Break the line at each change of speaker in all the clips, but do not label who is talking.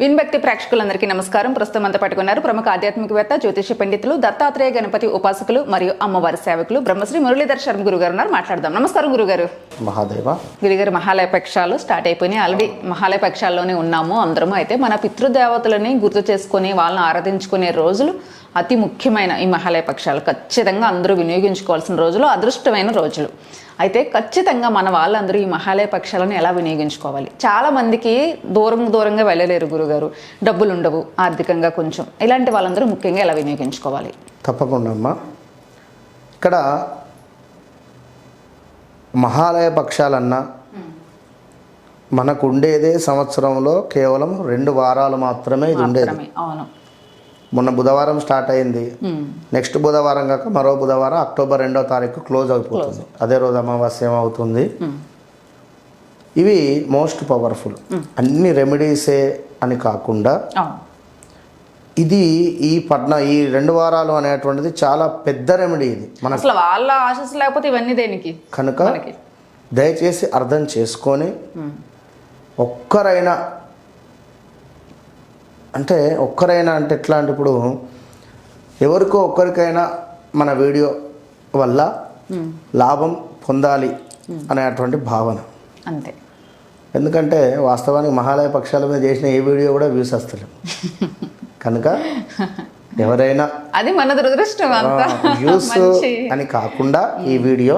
విన్భక్తి ప్రేక్షకులందరికీ నమస్కారం. ప్రస్తుతం అంతా పట్టుకున్నారు ప్రముఖ ఆధ్యాత్మికవేత్త జ్యోతిష పండితులు దత్తాత్రేయ గణపతి ఉపాసకులు మరియు అమ్మవారి సేవకులు బ్రహ్మశ్రీ మురళీధర్ శర్మ గురుగారు ఉన్నారు. మాట్లాడదాం. నమస్కారం గురుగారు.
మహాదేవ.
గురుగారు మహాలయ పక్షాలు స్టార్ట్ అయిపోయినాయి. ఆల్రెడీ మహాలయ పక్షాల్లోనే ఉన్నాము అందరము. అయితే మన పితృదేవతలని గుర్తు చేసుకొని వాళ్ళని ఆరాధించుకునే రోజులు అతి ముఖ్యమైన ఈ మహాలయ పక్షాలు. ఖచ్చితంగా అందరూ వినియోగించుకోవాల్సిన రోజులు అదృష్టమైన రోజులు. అయితే ఖచ్చితంగా మన వాళ్ళందరూ ఈ మహాలయ పక్షాలను ఎలా వినియోగించుకోవాలి? చాలా మందికి దూరం దూరంగా వెళ్ళలేరు గురుగారు. డబ్బులు ఉండవు ఆర్థికంగా కొంచెం. ఇలాంటి వాళ్ళందరూ ముఖ్యంగా ఎలా వినియోగించుకోవాలి?
తప్పకుండా అమ్మా. ఇక్కడ మహాలయ పక్షాలన్నా మనకు ఉండేదే సంవత్సరంలో కేవలం రెండు వారాలు మాత్రమే ఇది ఉండేది. మొన్న బుధవారం స్టార్ట్ అయింది. నెక్స్ట్ బుధవారం కాక మరో బుధవారం అక్టోబర్ రెండో తారీఖు క్లోజ్ అయిపోతుంది. అదే రోజు అమావాస్యం అవుతుంది? ఇవి మోస్ట్ పవర్ఫుల్. అన్ని రెమెడీసే అని కాకుండా ఇది ఈ పట్న ఈ రెండు వారాలు అనేటువంటిది చాలా పెద్ద రెమెడీ ఇది. మన
అసలు వాళ్ళ ఆశస్ లేకపోతే ఇవన్నీ దేనికి?
కనుక దయచేసి అర్థం చేసుకొని ఒక్కరైనా అంటే ఒక్కరైనా అంటే ఎట్లా అంటే ఇప్పుడు ఎవరికో ఒక్కరికైనా మన వీడియో వల్ల లాభం పొందాలి అనేటువంటి భావన.
అంతే.
ఎందుకంటే వాస్తవానికి మహాలయ పక్షాల మీద చేసిన ఏ వీడియో కూడా వ్యూస్ వస్తలేవు. కనుక ఎవరైనా
అది మన దురదృష్టం
వ్యూస్ అని కాకుండా ఈ వీడియో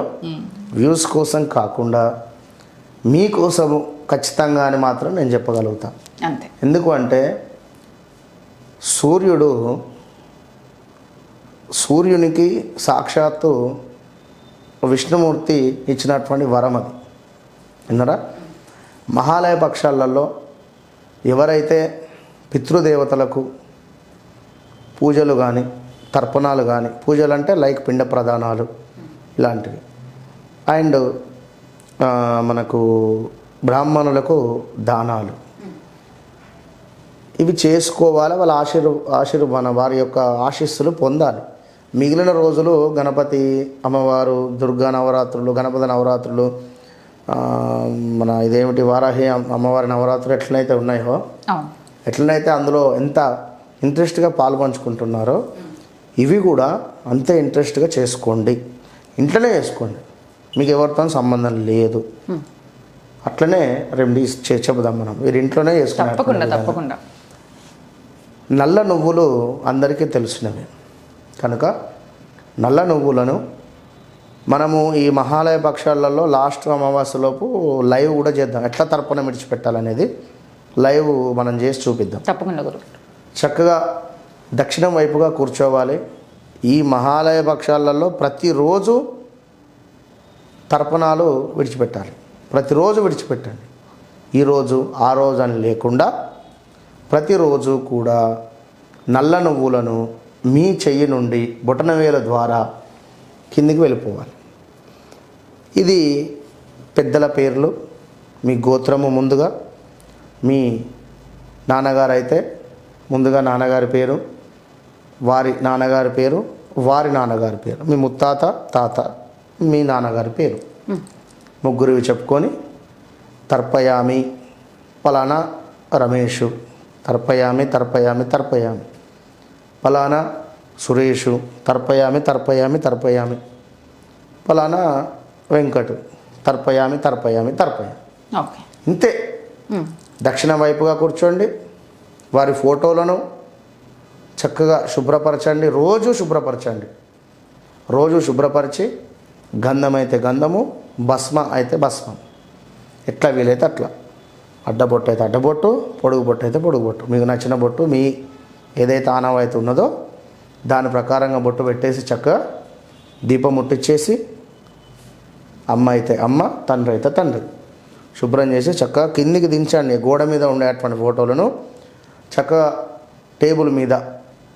వ్యూస్ కోసం కాకుండా మీకోసము ఖచ్చితంగా అని మాత్రం నేను చెప్పగలుగుతా.
అంతే.
ఎందుకు అంటే సూర్యుడు సూర్యునికి సాక్షాత్తు విష్ణుమూర్తి ఇచ్చినటువంటి వరం అది. విన్నారా? మహాలయ పక్షాలలో ఎవరైతే పితృదేవతలకు పూజలు కానీ తర్పణాలు కానీ పూజలు అంటే లైక్ పిండ ప్రదానాలు ఇలాంటివి. అండ్ మనకు బ్రాహ్మణులకు దానాలు. ఇవి చేసుకోవాలి? వాళ్ళ ఆశీర్వ ఆశీర్వాన వారి యొక్క ఆశీస్సులు పొందాలి. మిగిలిన రోజులు గణపతి అమ్మవారు దుర్గా నవరాత్రులు గణపతి నవరాత్రులు మన ఇదేమిటి వారాహి అమ్మ- అమ్మవారి నవరాత్రులు ఎట్లయితే ఉన్నాయో ఎట్లనైతే అందులో ఎంత ఇంట్రెస్ట్గా పాల్పంచుకుంటున్నారో ఇవి కూడా అంతే ఇంట్రెస్ట్గా చేసుకోండి. ఇంట్లోనే చేసుకోండి. మీకు ఎవరితో సంబంధం లేదు. అట్లనే రెమెడీస్ చే చెబుదాం మనం. మీరు ఇంట్లోనే
తప్పకుండా
చేసుకున్నారు
తప్పకుండా.
నల్ల నువ్వులు అందరికీ తెలిసినవి. కనుక నల్ల నువ్వులను మనము ఈ మహాలయ పక్షాలలో లాస్ట్ అమావాస్యలోపు లైవ్ కూడా చేద్దాం. ఎట్లా తర్పణ విడిచిపెట్టాలనేది లైవ్ మనం చేసి చూపిద్దాం.
తప్పకుండా గురు.
చక్కగా దక్షిణం వైపుగా కూర్చోవాలి. ఈ మహాలయ పక్షాలలో ప్రతిరోజు తర్పణాలు విడిచిపెట్టాలి. ప్రతిరోజు విడిచిపెట్టండి. ఈరోజు ఆ రోజు అని లేకుండా ప్రతిరోజు కూడా నల్ల నువ్వులను మీ చెయ్యి నుండి బొటనవేల ద్వారా కిందికి వెళ్ళిపోవాలి. ఇది పెద్దల పేర్లు. మీ గోత్రము ముందుగా మీ నాన్నగారు అయితే ముందుగా నాన్నగారి పేరు వారి నాన్నగారి పేరు వారి నాన్నగారి పేరు మీ ముత్తాత తాత మీ నాన్నగారి పేరు. ముగ్గురివి చెప్పుకొని తర్పయామి పలానా రమేషు తర్పయామి తర్పయామి తర్పయామి. పలానా సురేషు తర్పయామి తర్పయామి తర్పయామి. పలానా వెంకటు తర్పయామి తర్పయామి తర్పయామి. ఇంతే. దక్షిణ వైపుగా కూర్చోండి. వారి ఫోటోలను చక్కగా శుభ్రపరచండి. రోజు శుభ్రపరచండి. రోజు శుభ్రపరిచి గంధం అయితే గంధము భస్మ అయితే భస్మం. ఎట్లా వీలైతే అట్లా. అడ్డబొట్టు అయితే అడ్డబొట్టు పొడుగు బొట్టు అయితే పొడుగు బొట్టు. మీకు నచ్చిన బొట్టు మీ ఏదైతే ఆనవాయితీ ఉన్నదో దాని ప్రకారంగా బొట్టు పెట్టేసి చక్కగా దీపం ముట్టించేసి అమ్మ అయితే అమ్మ తండ్రి అయితే తండ్రి. శుభ్రం చేసి చక్కగా కిందికి దించండి. గోడ మీద ఉండేటువంటి ఫోటోలను చక్కగా టేబుల్ మీద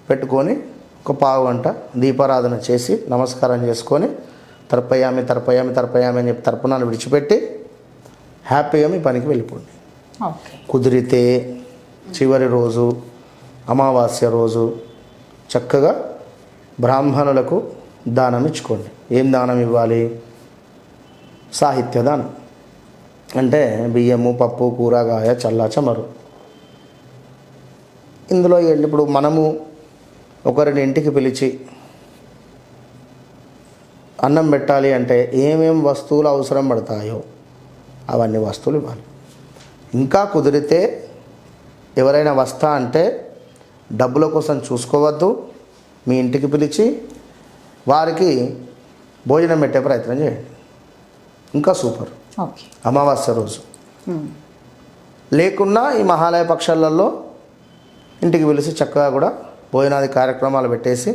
పెట్టుకొని ఒక పావు గంట దీపారాధన చేసి నమస్కారం చేసుకొని తర్పయామి తర్పయామి తర్పయామి అని చెప్పి తర్పణాలు విడిచిపెట్టి హ్యాపీగా మీ పనికి వెళ్ళిపోండి. కుదిరితే చివరి రోజు అమావాస్య రోజు చక్కగా బ్రాహ్మణులకు దానం ఇచ్చుకోండి ఏం దానం ఇవ్వాలి సాహిత్య దానం అంటే బియ్యము పప్పు కూరగాయ చల్లా చమరు ఇందులో ఏంటి? ఇప్పుడు మనము ఒకరిని ఇంటికి పిలిచి అన్నం పెట్టాలి అంటే ఏమేం వస్తువులు అవసరం పడతాయో అవన్నీ వస్తువులు ఇవ్వాలి. ఇంకా కుదిరితే ఎవరైనా వస్తా అంటే డబ్బుల కోసం చూసుకోవద్దు మీ ఇంటికి పిలిచి వారికి భోజనం పెట్టే ప్రయత్నం చేయండి. ఇంకా సూపర్. అమావాస్య రోజు. లేకున్నా ఈ మహాలయ పక్షాలలో ఇంటికి పిలిచి చక్కగా కూడా భోజనాది కార్యక్రమాలు పెట్టేసి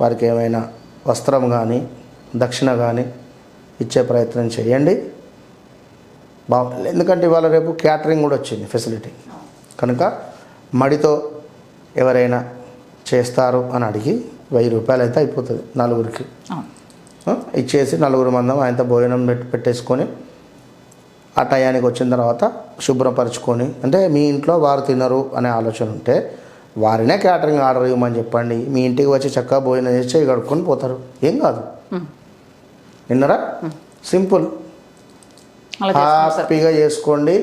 వారికి ఏమైనా వస్త్రం కానీ దక్షిణ కానీ ఇచ్చే ప్రయత్నం చేయండి. బాగుంటుంది ఎందుకంటే ఇవాళ రేపు క్యాటరింగ్ కూడా వచ్చింది ఫెసిలిటీ. కనుక మడితో ఎవరైనా చేస్తారు అని అడిగి వెయ్యి రూపాయలు అయితే అయిపోతుంది నలుగురికి. ఇచ్చేసి నలుగురు మందం ఆయనతో భోజనం పెట్టి పెట్టేసుకొని ఆ టయానికి వచ్చిన తర్వాత శుభ్రపరచుకొని అంటే మీ ఇంట్లో వారు తినరు అనే ఆలోచన ఉంటే వారినే క్యాటరింగ్ ఆర్డర్ ఇవ్వమని చెప్పండి. మీ ఇంటికి వచ్చి చక్కగా భోజనం చేసి కడుక్కొని పోతారు. ఏం కాదు. విన్నరా? సింపుల్. హ్యాపీగా చేసుకోండి.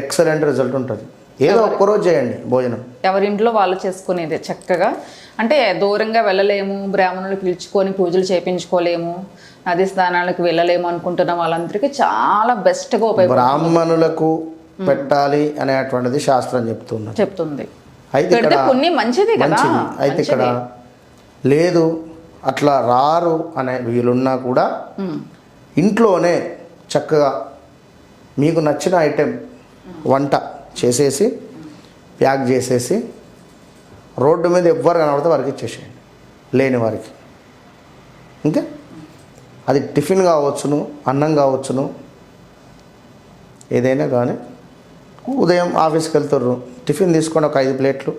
ఎక్సలెంట్ రిజల్ట్ ఉంటుంది. ఏదో ఒక్కరోజు చేయండి భోజనం.
ఎవరింట్లో వాళ్ళు చేసుకునేది చక్కగా. అంటే దూరంగా వెళ్ళలేము బ్రాహ్మణులు పిలుచుకొని పూజలు చేపించుకోలేము నది స్థానాలకు వెళ్ళలేము అనుకుంటున్న వాళ్ళందరికీ చాలా బెస్ట్గా ఉపయోగ
బ్రాహ్మణులకు పెట్టాలి అనేటువంటిది శాస్త్రం చెప్తున్నది.
చెప్తుంది.
అయితే
పుణ్యం మంచిది కదా.
అయితే ఇక్కడ లేదు అట్లా రారు అనే వీలున్నా కూడా. ఇంట్లోనే చక్కగా మీకు నచ్చిన ఐటెం వంట చేసేసి ప్యాక్ చేసేసి రోడ్డు మీద ఎవ్వరు కనబడితే వారికి ఇచ్చేసేయండి. లేని వారికి. ఇంకా అది టిఫిన్ కావచ్చును అన్నం కావచ్చును ఏదైనా కానీ. ఉదయం ఆఫీస్కి వెళ్తారు టిఫిన్ తీసుకొని ఒక ఐదు ప్లేట్లు.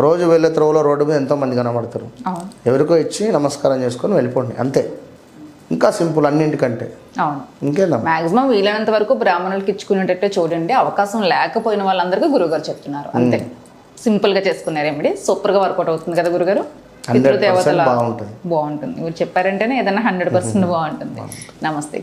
రోజు వెళ్ళే త్రోవలో రోడ్డు మీద ఎంతోమంది కనబడతారు. ఎవరికో ఇచ్చి నమస్కారం చేసుకొని వెళ్ళిపోండి. అంతే. ఇంకా సింపుల్ అన్నింటికంటే.
అవును. మాక్సిమం వీలైనంత వరకు బ్రాహ్మణులకి ఇచ్చుకునేటట్టే చూడండి. అవకాశం లేకపోయిన వాళ్ళందరికీ గురుగారు చెప్తున్నారు. అంతే. సింపుల్గా చేసుకునే రెమెడీ. సూపర్గా వర్కౌట్ అవుతుంది కదా గురుగారు?
100%
పితృదేవతల
బాగుంటుంది.
బాగుంటుంది. మీరు చెప్పారంటేనే ఏదైనా హండ్రెడ్ పర్సెంట్ బాగుంటుంది. నమస్తే.